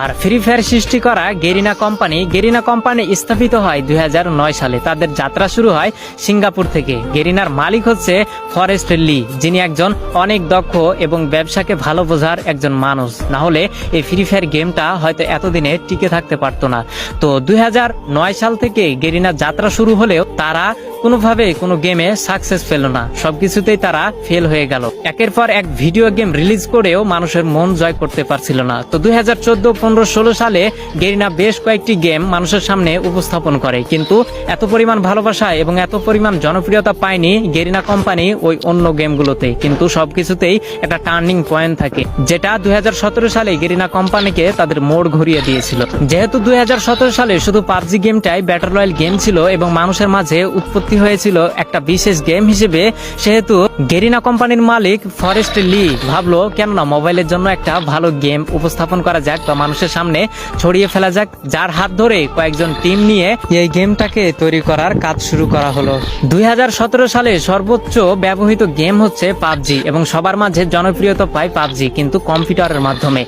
আর free fire সৃষ্টি করা Garena company Garena company স্থাপিত হয় দু হাজার নয় সালে। তাদের যাত্রা শুরু হয় সিঙ্গাপুর থেকে। গেরিনার মালিক হচ্ছে ফরেস্ট লি যিনি একজন অনেক দক্ষ এবং ব্যবসাকে ভালো বোঝার একজন মানুষ। না হলে এই ফ্রি ফায়ার গেমটা হয়তো এতদিনে টিকে থাকতে পারতো না। তো দুই হাজার নয় সাল থেকে গেরিনার যাত্রা শুরু হলেও তারা কোনোভাবে কোনো গেমে সাকসেস পেল না। সবকিছুতেই তারা ফেল হয়ে গেল। একের পর এক ভিডিও গেম রিলিজ করেও মানুষের মন জয় করতে পারছিল না। তো দুই হাজার চোদ্দ, পনেরো, ষোলো সালে গেরিনা বেশ কয়েকটি গেম মানুষের সামনে উপস্থাপন করে। কিন্তু এত পরিমাণ ভালোবাসা এবং এত পরিমাণ জনপ্রিয়তা পায়নি গেরিনা কোম্পানি ওই অন্য গেমগুলোতে কিন্তু সবকিছুতেই একটা টার্নিং পয়েন্ট থাকে, যেটা দুই হাজার সতেরো সালে গেরিনা কোম্পানিকে তাদের মোড় ঘুরিয়ে দিয়েছিল। যেহেতু দুই হাজার সতেরো সালে শুধু পাবজি গেমটাই ব্যাটল রয়্যাল গেম ছিল এবং মানুষের মাঝে উৎপত্তি হয়েছিল একটা বিশেষ গেম হিসেবে সেহেতু গেরিনা কোম্পানির মালিক ফরেস্ট লি ভাবলো, কেননা মোবাইলের জন্য একটা ভালো গেম উপস্থাপন করা যাক বা মানুষের সামনে ছড়িয়ে ফেলা যাক। যার হাত ধরে কয়েকজন টিম নিয়ে এই গেমটাকে তৈরি করার কাজ শুরু করা হলো। দুই হাজার সতেরো সালে সর্বোচ্চ ব্যবহৃত গেম হচ্ছে পাবজি এবং সবার মাঝে জনপ্রিয়তা পায় পাবজি, কিন্তু কম্পিউটারের মাধ্যমে।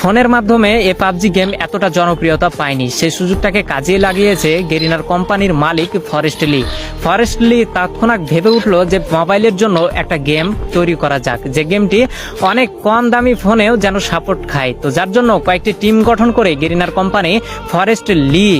ফোনের মাধ্যমে এ পাবজি গেম এতটা জনপ্রিয়তা পায়নি। সেই সুযোগটাকে কাজে লাগিয়েছে গেরিনার কোম্পানির মালিক ফরেস্ট লি। ফরেস্ট লি তৎক্ষণাৎ ভেবে উঠল যে মোবাইলের জন্য একটা গেম তৈরি করা যাক। যে গেমটি অনেক কম দামি ফোনেও যেন সাপোর্ট খায়। তো যার জন্য কয়েকটি টিম গঠন করে গেরিনার কোম্পানি ফরেস্ট লি